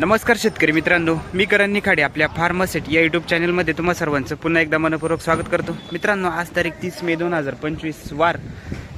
नमस्कार शेतकरी मित्रांनो मी करण निखाडे आपल्या फार्मासेट या युट्यूब चॅनलमध्ये तुम्हा सर्वांचं पुन्हा एकदा मनपूर्वक स्वागत करतो. मित्रांनो आज तारीख तीस मे दोन हजार पंचवीस वार.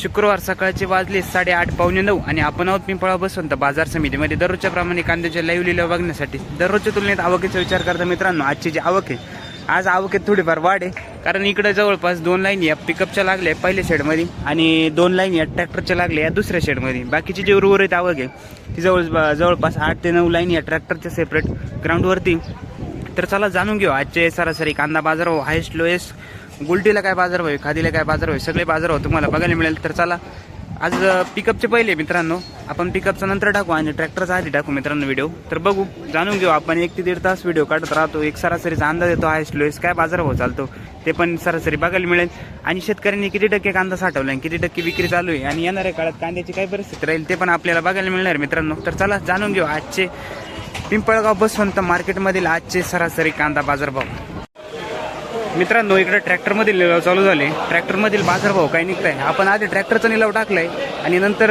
शुक्रवार सकाळचे वाजले साडेआठ पावणे नऊ आणि आपण आहोत पिंपळा बसवंत बाजार समितीमध्ये. दररोजच्या प्रमाणे कांद्याच्या लाईव्ह लिलाव बघण्यासाठी दररोजच्या तुलनेत आवकेचा विचार करता मित्रांनो आजची जी आवक आहे आज आवकेत थोडीफार वाढ आहे. कारण इकडे जवळपास दोन लाईन या पिकअपच्या लागल्या पहिल्या शेडमध्ये आणि दोन लाईन या ट्रॅक्टरच्या लागल्या या दुसऱ्या शेडमध्ये बाकीची जी उर्वरित आवक आहे ती जवळ जवळपास आठ ते नऊ लाईन या ट्रॅक्टरच्या सेपरेट ग्राउंडवरती तर चला जाणून घेऊ आजचे सरासरी कांदा बाजार हो हायस्ट लोएस्ट गुलटीला काय बाजारभाव आहे खादीला काय बाजारभाव आहे सगळे बाजार हो तुम्हाला बघायला मिळेल. तर चला आज पिकअपचे पहिले मित्रांनो. आपण पिकअपचा नंतर टाकू आणि ट्रॅक्टरचा आधी टाकू मित्रांनो व्हिडिओ तर बघू जाणून घेऊ. आपण एक ते दीड तास व्हिडिओ काढत राहतो. एक सरासरीचा अंदाज येतो हायस्ट लोएस काय बाजारभाव चालतो ते पण सरासरी बघायला मिळेल. आणि शेतकऱ्यांनी किती टक्के कांदा साठवला आणि किती टक्के विक्री चालू आहे आणि येणाऱ्या काळात कांद्याची काय परिस्थिती राहील ते पण आपल्याला बघायला मिळणार मित्रांनो. तर चला जाणून घेऊ. आजचे पिंपळगाव बसवंत मार्केटमधील आजचे सरासरी कांदा बाजारभाव. मित्रांनो इकडे ट्रॅक्टरमधील लिलाव चालू झाले. ट्रॅक्टरमधील बाजारभाव काय निघताय? आपण आधी ट्रॅक्टरचा निलाव टाकलाय आणि नंतर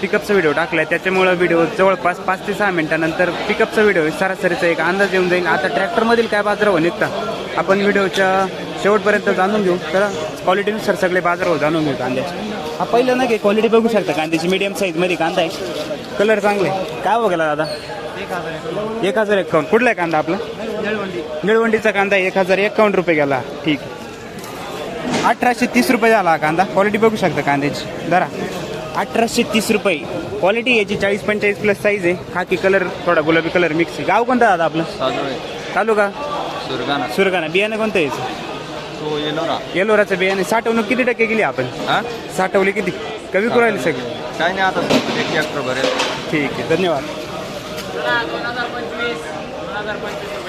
पिकअपचा व्हिडिओ टाकलाय. त्याच्यामुळे व्हिडिओ जवळपास पाच ते सहा मिनिटानंतर पिकअपचा व्हिडिओ सरासरीचा एक अंदाज येऊन जाईल. आता ट्रॅक्टरमधील काय बाजारभाव निघता? आपण व्हिडिओच्या शेवटपर्यंत जाणून घेऊ. तर क्वालिटीनुसार सगळे बाजारभाव जाणून घेऊ कांद्याचे. हा पहिलं ना की क्वालिटी बघू शकता कांद्याची. मीडियम साईजमध्ये कांदा आहे. कलर चांगले. काय बघायला दादा एक दादा? एक हजार एकावन्न. कुठला आहे कांदा आपला? निळवंडीचा कांदा एक हजार एकावन्न रुपये गेला. ठीक आहे. अठराशे तीस रुपये झाला हा कांदा. क्वालिटी बघू शकता कांद्याची. जरा अठराशे तीस रुपये. क्वालिटी याची चाळीस पंचेचाळीस प्लस साईज आहे. खाकी कलर थोडा गुलाबी कलर मिक्स आहे. गाव कोणतं दादा आपलं? साजोळे. तालुका? सुरगाणा. सुरगाणा. बियाणं कोणतं यायचं येलोराचं बियाणं साठवणूक किती टक्के गेली आपण? हा? साठवली किती? कमी करू राहिले सगळे. काय नाही आता ठीक आहे. धन्यवाद.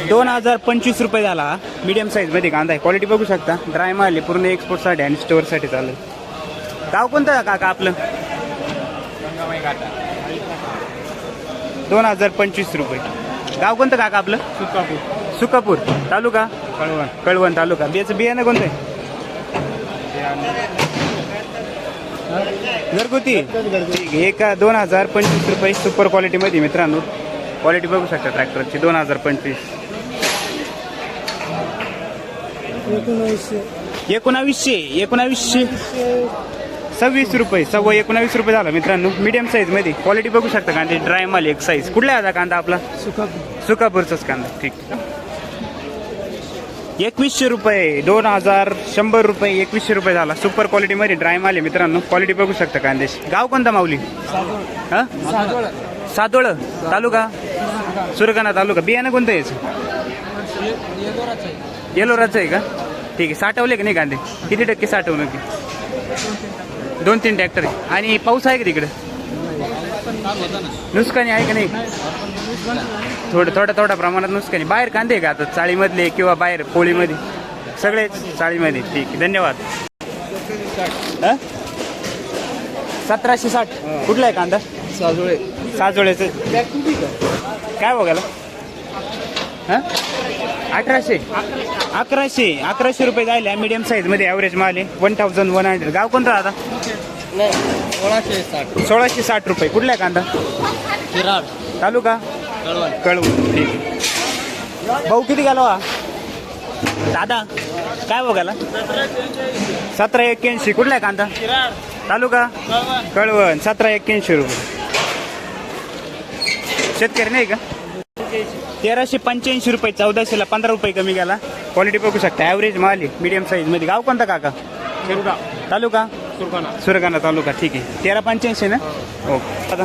दोन हजार पंचवीस रुपये झाला मीडियम साईजमध्ये कांदा आहे. क्वालिटी बघू शकता. ड्राय माल आहे. पूर्ण एक्सपोर्टसाठी आणि स्टोअरसाठी चालेल गाव कोणतं आहे काका आपलं? दोन हजार पंचवीस रुपये. गाव कोणतं काका आपलं? सुकापूर. सुकापूर. तालुका? कळवण. कळवण तालुका. बियाचं बियाणं कोणतं आहे? घरगुती. ठीक आहे. एका दोन हजार पंचवीस रुपये सुपर क्वालिटीमध्ये मित्रांनो. क्वालिटी बघू शकता ट्रॅक्टरची दोन हजार पंचवीस. एकोणावीसशे. एकोणावीसशे सव्वीस रुपये सव्वा एकोणावीस रुपये झाला मित्रांनो मीडियम साईजमध्ये. क्वालिटी बघू शकता कांदे ड्राय माल एक साईज कुठला आहे आता कांदा आपला? सुकापूरचाच कांदा. ठीक. एकवीसशे रुपये दोन हजार शंभर रुपये एकवीसशे रुपये झाला. सुपर क्वालिटीमध्ये ड्राय माल आहे मित्रांनो. क्वालिटी बघू शकता कांद्याची. गाव कोणता माऊली? हा? सातोळ तालुका? सुरगाणा तालुका. बियाणं कोणतं आहे येलोराचं आहे का? ठीक आहे. साठवले का नाही कांदे? किती टक्के साठवणूक आहे दोन तीन ट्रॅक्टर आणि पाऊस आहे का तिकडे? नुकसानी आहे का नाही? थोडं थोड्या थोड्या प्रमाणात नुकसानी बाहेर कांदे आहे का आता? चाळीमधले किंवा बाहेर पोळीमध्ये? सगळेच चाळीमध्ये ठीक आहे. धन्यवाद? सतराशे साठ. कुठला आहे कांदा? साजोळे. साजोळ्याचं. काय बघायला? हा? अठराशे. अकराशे. अकराशे रुपये जायला मिडियम साईजमध्ये ॲव्हरेज माल आहे. वन थाउजंड वन हंड्रेड गाव कोणतं आता सोळाशे साठ सोळाशे साठ रुपये. कुठला आहे कांदा? शिराड तालुका? कळवण. कळवून ठीक आहे. भाऊ किती गेला हो हा? दादा काय बघायला? सतरा एक्क्याऐंशी. कुठला आहे कांदा? तालुका? कळवण. सतरा एक्क्याऐंशी रुपये. शेतकरी नाही का? तेराशे पंच्याऐंशी रुपये चौदाशेला पंधरा रुपये कमी गेला क्वालिटी बघू शकता. ॲव्हरेज माल आहे मीडियम साईजमध्ये गाव कोणता काका? तालुका? सुरगाणा. सुरगाणा तालुका. ठीक आहे. तेरा पंच्याऐंशी ना? ओके. आता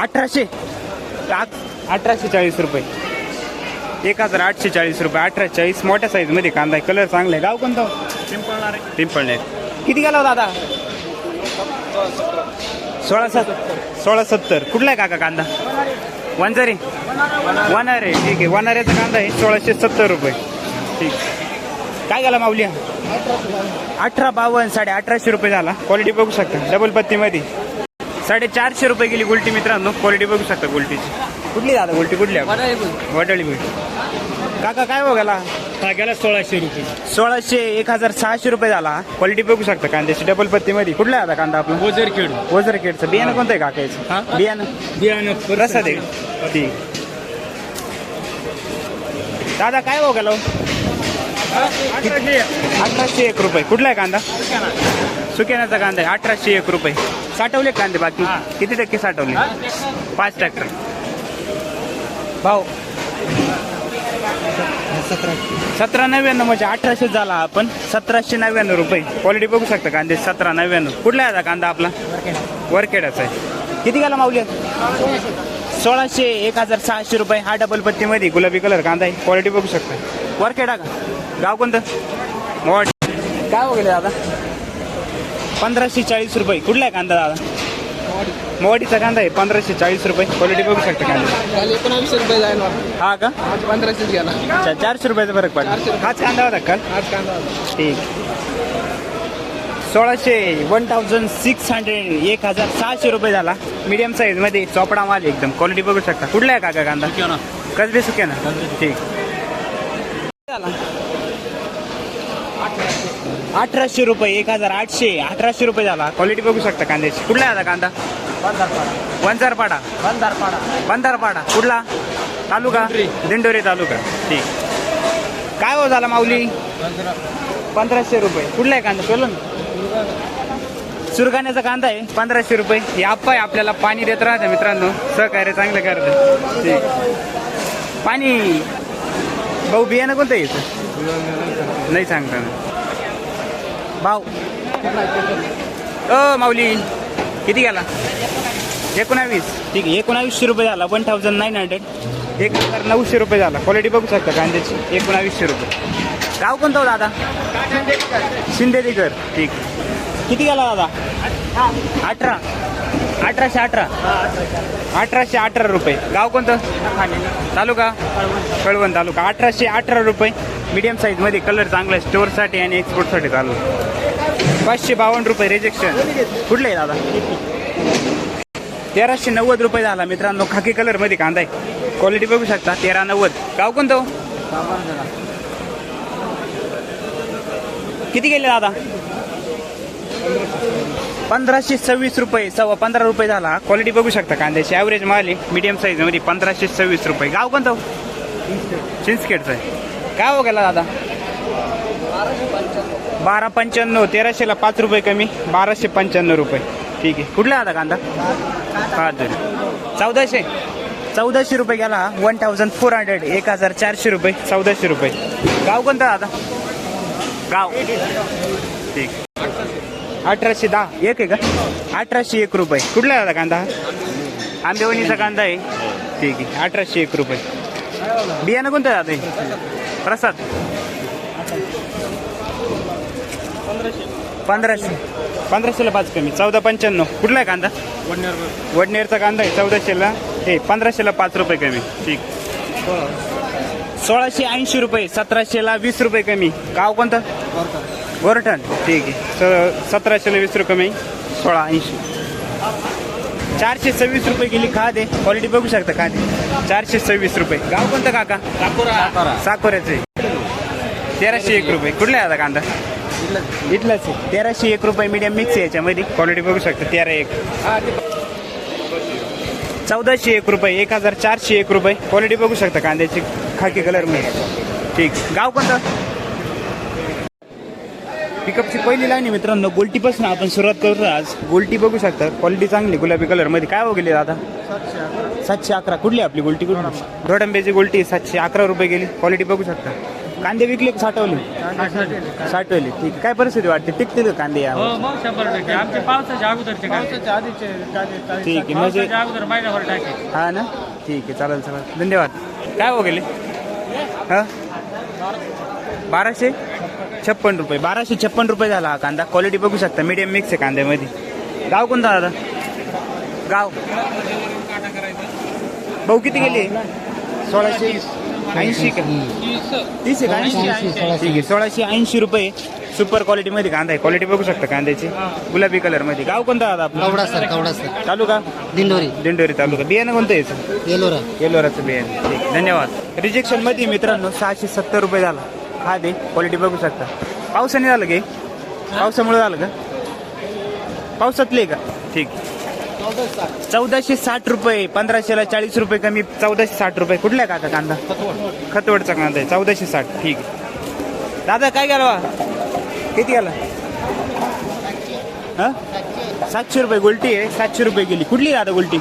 अठराशे आठ- अठराशे? चाळीस रुपये. एक हजार आठशे चाळीस रुपये. अठराशे चाळीस. मोठ्या साईजमध्ये कांदा आहे. कलर चांगला आहे. गाव कोणतं? पिंपळणार पिंपळनेर. किती गेला हो दादा? सोळा सत सोळा सत्तर. कुठला आहे काका कांदा? वंजारी वनारे. ठीक आहे. वनाऱ्याचा कांदा आहे. सोळाशे सत्तर रुपये. ठीक. काय गेला माऊली? अठरा बावन्न साडे अठराशे रुपये झाला. क्वालिटी बघू शकता. डबल पत्तीमध्ये साडेचारशे रुपये गेली गुलटी मित्रांनो. क्वालिटी बघू शकता गुलटीची. कुठली दादा? गुलटी कुठली? वडाळी गुलटी. काका काय बघायला? हा गेला सोळाशे रुपये. सोळाशे एक हजार सहाशे रुपये झाला. क्वालिटी बघू शकता कांद्याची डबल पत्तीमध्ये. कुठला आहे आता कांदा आपला? ओझर खेळू केडचं बियाणं कोणतं आहे काकायचं? हा? बियाणं. बियाणं आहे. ठीक. दादा काय भाव गेलो अठराशे एक. रुपये. कुठला आहे कांदा? सुकेनाचा कांदा आहे. अठराशे एक रुपये. साठवले कांदे बाकी? किती टक्के साठवले? पाच ट्रॅक्टर भाऊ सतरा नव्याण्णव म्हणजे अठराशे झाला हा पण सतराशे नव्याण्णव रुपये. क्वालिटी बघू शकता कांदे सतरा नव्याण्णव. कुठला आहे कांदा आपला? वरखेडाचा आहे. किती गेला माऊली सोळाशे एक हजार सहाशे रुपये. हा डबल पत्तीमध्ये गुलाबी कलर कांदा आहे. क्वालिटी बघू शकता. वरखेडा का? गाव कोणतं? काय वगैरे दादा? पंधराशे चाळीस रुपये. कुठला आहे कांदा दादा? मोवाडीचा कांदा आहे पंधराशे चाळीस रुपये. क्वालिटी बघू शकता कांदा. एकोणावीसशे रुपये जाईल हा का? आज पंधराशेच गेला. अच्छा चारशे रुपयाचा फरक पडला. हाच कांदा होता का? काल आज कांदा ठीक. सोळाशे वन थाउजंड सिक्स हंड्रेड एक हजार सहाशे रुपये झाला. मीडियम साईजमध्ये चोपडा माल एकदम. क्वालिटी बघू शकता. कुठला आहे काका कांदा? कसबे सुके ना ठीक. झाला अठराशे रुपये एक हजार आठशे अठराशे रुपये झाला. क्वालिटी बघू शकता कांद्याची. कुठला आहे आता कांदा? वंजारपाडा बंधारपाडा. बंधारपाडा. कुठला? तालुका? दिंडोरी. तालुका. ठीक. काय हो झाला माऊली? पंधराशे रुपये. कुठला आहे कांदा? बोला ना सुरगाण्याचा कांदा आहे. पंधराशे रुपये. हे आप्पा आहे आपल्याला पाणी देत राहतं मित्रांनो. सहकार्य चांगलं करतं. ठीक. पाणी? भाऊ बियाणं कोणतं येतं नाही सांगता ना भाऊ. अ माऊली. किती गेला? एकोणावीस. ठीक आहे एकोणावीसशे रुपये झाला वन थाउजंड नाईन हंड्रेड एक हजार नऊशे रुपये झाला. क्वालिटी बघू शकता कांद्याची. एकोणावीसशे रुपये. गाव कोणतं हो दादा? शिंदेरीकर. ठीक. किती गेला दादा? अठरा. अठराशे अठरा. अठराशे अठरा रुपये. गाव कोणतं? तालुका? कळवण तालुका. अठराशे अठरा रुपये. मीडियम साईजमध्ये कलर चांगला आहे. स्टोअरसाठी आणि एक्सपोर्टसाठी चालू. पाचशे बावन्न रुपये रिजेक्शन कुठलं आहे दादा? तेराशे नव्वद रुपये झाला. मित्रांनो खाकी कलरमध्ये कांदा आहे. क्वालिटी बघू शकता. तेरा नव्वद. गाव कोणतं हो? किती गेले दादा? पंधराशे सव्वीस रुपये. सव्वा पंधरा रुपये झाला. क्वालिटी बघू शकता कांद्याची. ॲव्हरेज माल मीडियम साईजमध्ये पंधराशे सव्वीस रुपये. गाव कोणतं हो? चिंचखेडचं आहे. काय हो गेला दादा बारा पंच्याण्णव तेराशेला पाच रुपये कमी बाराशे पंच्याण्णव रुपये. ठीक आहे. कुठला आता कांदा? हा तरी चौदाशे. चौदाशे रुपये गेला वन थाउजंड फोर हंड्रेड एक हजार चारशे रुपये चौदाशे रुपये. गाव कोणतं दादा गाव. ठीक. अठराशे दहा. एक आहे का? अठराशे एक रुपये. कुठला आहे दादा कांदा? हा आंबेवणीचा कांदा आहे. ठीक आहे. अठराशे एक रुपये. बियाणं कोणतं आहे दादा हे? प्रसाद. पंधराशे. पंधराशेला पाच कमी. चौदा पंच्याण्णव. कुठला आहे कांदा? वडनेरचा कांदा आहे चौदाशेला. हे पंधराशेला पाच रुपये कमी. ठीक. सोळाशे ऐंशी रुपये सतराशेला वीस रुपये कमी. गाव कोणतं? गोरठण. ठीक आहे. स सतराशेला वीस रुपये कमी. सोळा ऐंशी. चारशे सव्वीस रुपये गेली खाद. आहे क्वालिटी बघू शकता खाद. चारशे सव्वीस रुपये. गाव कोणतं काका? साकोऱ्याचे तेराशे एक रुपये. कुठला आहे आता कांदा? इथलाच आहे. तेराशे एक रुपये मीडियम मिक्स आहे याच्यामध्ये. क्वालिटी बघू शकता तेरा एक. चौदाशे एक रुपये एक हजार चारशे एक रुपये. क्वालिटी बघू शकता कांद्याची खाकी कलरमध्ये ठीक. गाव कोणतं? पिकअपची पहिली लाईन आहे मित्रांनो गोल्टीपासून आपण सुरुवात करतो आज. गोल्टी बघू शकता क्वालिटी चांगली गुलाबी कलरमध्ये. काय हो गेली दादा? सातशे अकरा. कुठली आपली गोल्टी कुठून दोडंब्याची गोल्टी सातशे अकरा रुपये गेली. क्वालिटी बघू शकता. कांदे विकले का साठवले? साठवले. ठीक. काय परिस्थिती वाटते? टिकतील का कांदे या हो मग शंभर टक्के. आमचे पावसाच्या अगोदरचे कांदे. ठीक आहे. म्हणजे पावसाच्या अगोदर महिन्याभर टाके. हा ना? ठीक आहे. चालेल चालेल. धन्यवाद. काय हो गेले? हा? बाराशे? छप्पन रुपये. बाराशे छप्पन रुपये झाला हा कांदा. क्वालिटी बघू शकता. मीडियम मिक्स आहे कांद्यामध्ये. गाव कोणता दादा? गाव. भाऊ किती गेले? सोळाशे ऐंशी का? तीस आहे का? ऐंशी ठीक आहे सोळाशे ऐंशी रुपये सुपर क्वालिटी मध्ये कांदा आहे. क्वालिटी बघू शकता कांद्याची. गुलाबी कलरमध्ये. गाव कोणता दादा आपलं? Kavada sir Kavada sir. तालुका? दिंडोरी. दिंडोरी तालुका. बियाणं कोणतं यायचं येलोरा येलोराचं बियाणं. ठीक धन्यवाद. रिजेक्शनमध्ये मित्रांनो सहाशे सत्तर रुपये झाला. हा दे क्वालिटी बघू शकता. पावसाने झालं गे पावसामुळे झालं का? पावसातले का? ठीक. चौदाशे साठ रुपये पंधराशेला चाळीस रुपये कमी चौदाशे साठ रुपये. कुठला काका कांदा? खतवडचा कांदा आहे चौदाशे साठ. ठीक आहे. दादा काय गेला किती गेला? हा? सातशे रुपये गुलटी आहे सातशे रुपये गेली कुठली दादा गुलटी?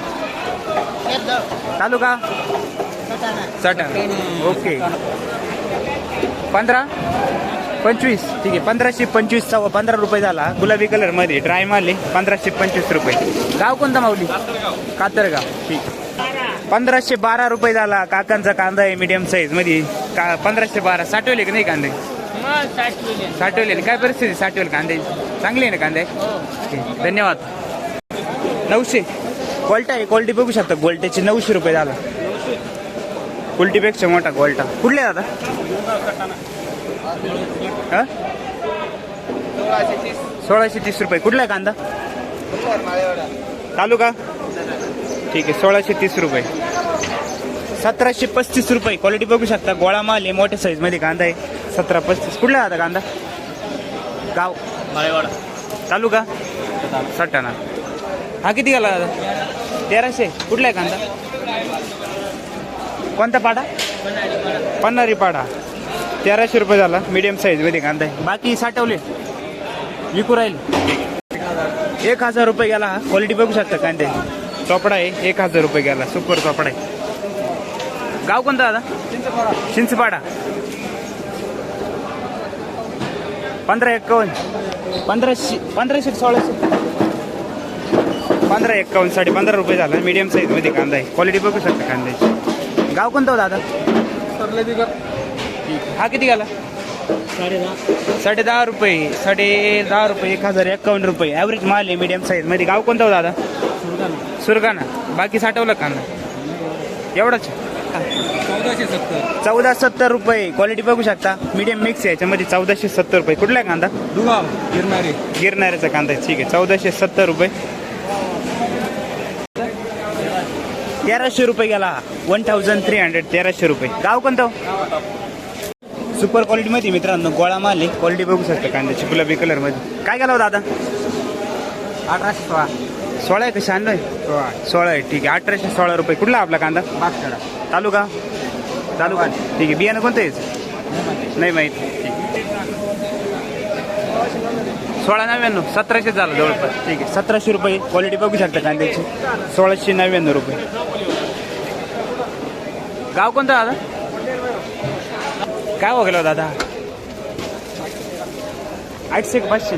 तालुका? सटा ओके. पंधरा? पंचवीस. ठीक आहे पंधराशे पंचवीस सव्वा पंधरा रुपये झाला. गुलाबी कलरमध्ये ड्राय माल आहे पंधराशे पंचवीस रुपये. गाव कोणता माऊली? कातरगाव. ठीक. पंधराशे बारा रुपये झाला. काकांचा कांदा आहे मीडियम साईजमध्ये. का पंधराशे बारा. साठवले की नाही कांदे? साठवले? काय परिस्थिती? साठवेल कांदे? चांगली आहे ना कांदे? ठीक. धन्यवाद. नऊशे. क्वालिटी आहे. क्वालिटी बघू शकता. गोल्टेचे नऊशे रुपये झाला. क्वालिटीपेक्षा मोठा गोल्टा कुठले दादा? हा? सोळाशे तीस. रुपये. कुठला आहे कांदा? तालुका? ठीक आहे सोळाशे तीस रुपये. सतराशे पस्तीस रुपये. क्वालिटी बघू शकता. गोळा माल आहे मोठ्या साईजमध्ये कांदा आहे. सतरा पस्तीस. कुठला आहे आता कांदा? गाव? तालुका? सटाणा. हा किती गेला दादा? तेराशे. कुठला आहे कांदा? कोणता पाडा? पन्हारी पाडा. तेराशे रुपये झाला मीडियम साईजमध्ये कांदा आहे. बाकी साठवले. विकू राहील. एक हजार रुपये गेला हा. क्वालिटी बघू शकता कांदे. चोपडा आहे एक हजार रुपये गेला सुपर चोपडा आहे. गाव कोणतं दादा? चिंचपाडा पंधरा एक्कावन्न पंधराशे पंधराशे सोळाशे. पंधरा एक्कावन्न साडे पंधरा रुपये झाला मीडियम साईजमध्ये कांदा आहे. क्वालिटी बघू शकता कांद्याची. गाव कोणतं हो दादा? हा किती गेला? साडे दहा रुपये. साडे दहा रुपये एक हजार एक्कावन्न रुपये. ॲव्हरेज माल आहे मीडियम साईजमध्ये. गाव कोणतं हो दादा? सुरगाणा. बाकी साठवलं कांदा एवढंच? चौदाशे सत्तर. चौदा सत्तर रुपये. क्वालिटी बघू शकता. मीडियम मिक्स आहे. याच्यामध्ये चौदाशे सत्तर रुपये. कुठला आहे कांदा? दुगाव गिरणारे गिरणाऱ्याचा कांदा आहे. ठीक आहे. चौदाशे सत्तर रुपये. तेराशे रुपये गेला. वन थाउजंड थ्री हंड्रेड तेराशे रुपये. गाव कोणतं? सुपर क्वालिटीमध्ये मित्रांनो गोळा माल आहे. क्वालिटी बघू शकता कांद्याची गुलाबी कलरमध्ये काय गेला हो दादा? अठराशे सोळा. सोळा आहे का शहाण्णव आहे? सोळा. सोळा आहे ठीक आहे. अठराशे सोळा रुपये. कुठला आपला कांदा? तालुका? तालुका. ठीक आहे. बियाणं कोणतं आहे? नाही माहीत. ठीक सोळा नव्याण्णव सतराशे झालं जवळपास. ठीक आहे. सतराशे रुपये क्वालिटी बघू शकता कांद्याची. सोळाशे नव्याण्णव रुपये. गाव कोणतं दादा? काय हो दादा? आठशे पाचशे.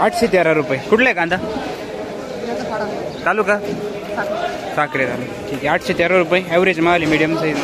आठशे तेरा रुपये. कुठला आहे कांदा? तालुका? साखरे झाले ठीक आहे आठशे तेरा रुपये. ॲव्हरेज मागली मीडियम साईज